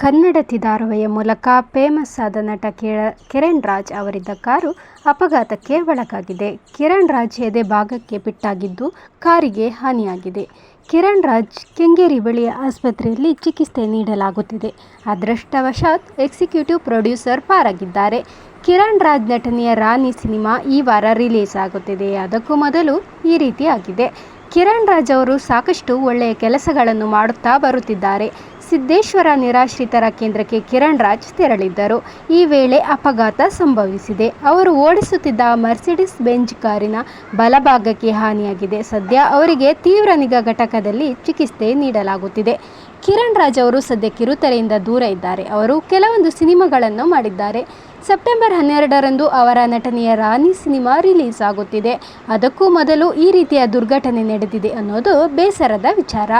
ಕನ್ನಡತಿ ಧಾರಾವಾಹಿಯ ಮೂಲಕ ಫೇಮಸ್ ಆದ ನಟ ಕಿರ ಕಿರಣ್ ರಾಜ್ ಅವರಿದ್ದ ಕಾರು ಅಪಘಾತಕ್ಕೆ ಒಳಗಾಗಿದೆ. ಕಿರಣ್ ರಾಜ್ ಎದೆ ಭಾಗಕ್ಕೆ ಬಿಟ್ಟಾಗಿದ್ದು ಕಾರಿಗೆ ಹಾನಿಯಾಗಿದೆ. ಕಿರಣ್ ರಾಜ್ ಕೆಂಗೇರಿ ಬಳಿಯ ಆಸ್ಪತ್ರೆಯಲ್ಲಿ ಚಿಕಿತ್ಸೆ ನೀಡಲಾಗುತ್ತಿದೆ. ಅದೃಷ್ಟವಶಾತ್ ಎಕ್ಸಿಕ್ಯೂಟಿವ್ ಪ್ರೊಡ್ಯೂಸರ್ ಪಾರಾಗಿದ್ದಾರೆ. ಕಿರಣ್ ರಾಜ್ ನಟನೆಯ ರಾಣಿ ಸಿನಿಮಾ ಈ ವಾರ ರಿಲೀಸ್ ಆಗುತ್ತಿದೆ. ಅದಕ್ಕೂ ಮೊದಲು ಈ ರೀತಿಯಾಗಿದೆ. ಕಿರಣ್ ರಾಜ್ ಅವರು ಸಾಕಷ್ಟು ಒಳ್ಳೆಯ ಕೆಲಸಗಳನ್ನು ಮಾಡುತ್ತಾ ಬರುತ್ತಿದ್ದಾರೆ. ಸಿದ್ದೇಶ್ವರ ನಿರಾಶ್ರಿತರ ಕೇಂದ್ರಕ್ಕೆ ಕಿರಣ್ ರಾಜ್ ತೆರಳಿದ್ದರು. ಈ ವೇಳೆ ಅಪಘಾತ ಸಂಭವಿಸಿದೆ. ಅವರು ಓಡಿಸುತ್ತಿದ್ದ ಮರ್ಸಿಡಿಸ್ ಬೆಂಜ್ ಕಾರಿನ ಬಲಭಾಗಕ್ಕೆ ಹಾನಿಯಾಗಿದೆ. ಸದ್ಯ ಅವರಿಗೆ ತೀವ್ರ ನಿಗಾ ಘಟಕದಲ್ಲಿ ಚಿಕಿತ್ಸೆ ನೀಡಲಾಗುತ್ತಿದೆ. ಕಿರಣ್ ರಾಜ್ ಅವರು ಸದ್ಯ ಕಿರುತೆರೆಯಿಂದ ದೂರ ಇದ್ದಾರೆ. ಅವರು ಕೆಲವೊಂದು ಸಿನಿಮಾಗಳನ್ನು ಮಾಡಿದ್ದಾರೆ. ಸೆಪ್ಟೆಂಬರ್ ಹನ್ನೆರಡರಂದು ಅವರ ನಟನೆಯ ರಾಣಿ ಸಿನಿಮಾ ರಿಲೀಸ್ ಆಗುತ್ತಿದೆ. ಅದಕ್ಕೂ ಮೊದಲು ಈ ರೀತಿಯ ದುರ್ಘಟನೆ ನಡೆದಿದೆ ಅನ್ನೋದು ಬೇಸರದ ವಿಚಾರ.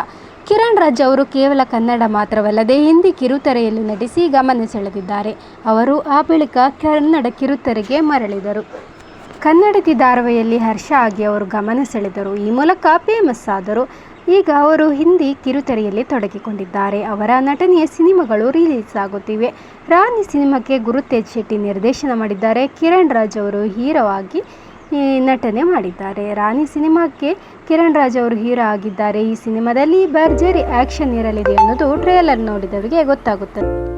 ಕಿರಣ್ ರಾಜ್ ಅವರು ಕೇವಲ ಕನ್ನಡ ಮಾತ್ರವಲ್ಲದೆ ಹಿಂದಿ ಕಿರುತೆರೆಯಲ್ಲಿ ನಟಿಸಿ ಗಮನ ಸೆಳೆದಿದ್ದಾರೆ. ಅವರು ಆ ಬಳಿಕ ಕನ್ನಡ ಕಿರುತೆರೆಗೆ ಮರಳಿದರು. ಕನ್ನಡತಿ ಧಾರಾವಾಹಿಯಲ್ಲಿ ಹರ್ಷ ಆಗಿ ಅವರು ಗಮನ ಸೆಳೆದರು. ಈ ಮೂಲಕ ಫೇಮಸ್ ಆದರು. ಈಗ ಅವರು ಹಿಂದಿ ಕಿರುತೆರೆಯಲ್ಲಿ ತೊಡಗಿಕೊಂಡಿದ್ದಾರೆ. ಅವರ ನಟನೆಯ ಸಿನಿಮಾಗಳು ರಿಲೀಸ್ ಆಗುತ್ತಿವೆ. ರಾಣಿ ಸಿನಿಮಾಕ್ಕೆ ಗುರುತೇಜ್ ಶೆಟ್ಟಿ ನಿರ್ದೇಶನ ಮಾಡಿದ್ದಾರೆ. ಕಿರಣ್ ರಾಜ್ ಅವರು ಹೀರೋ ಆಗಿ ನಟನೆ ಮಾಡಿದ್ದಾರೆ. ರಾಣಿ ಸಿನಿಮಾಕ್ಕೆ ಕಿರಣ್ ರಾಜ್ ಅವರು ಹೀರೋ ಆಗಿದ್ದಾರೆ. ಈ ಸಿನಿಮಾದಲ್ಲಿ ಭರ್ಜರಿ ಆ್ಯಕ್ಷನ್ ಇರಲಿದೆ ಅನ್ನೋದು ಟ್ರೇಲರ್ ನೋಡಿದವರಿಗೆ ಗೊತ್ತಾಗುತ್ತದೆ.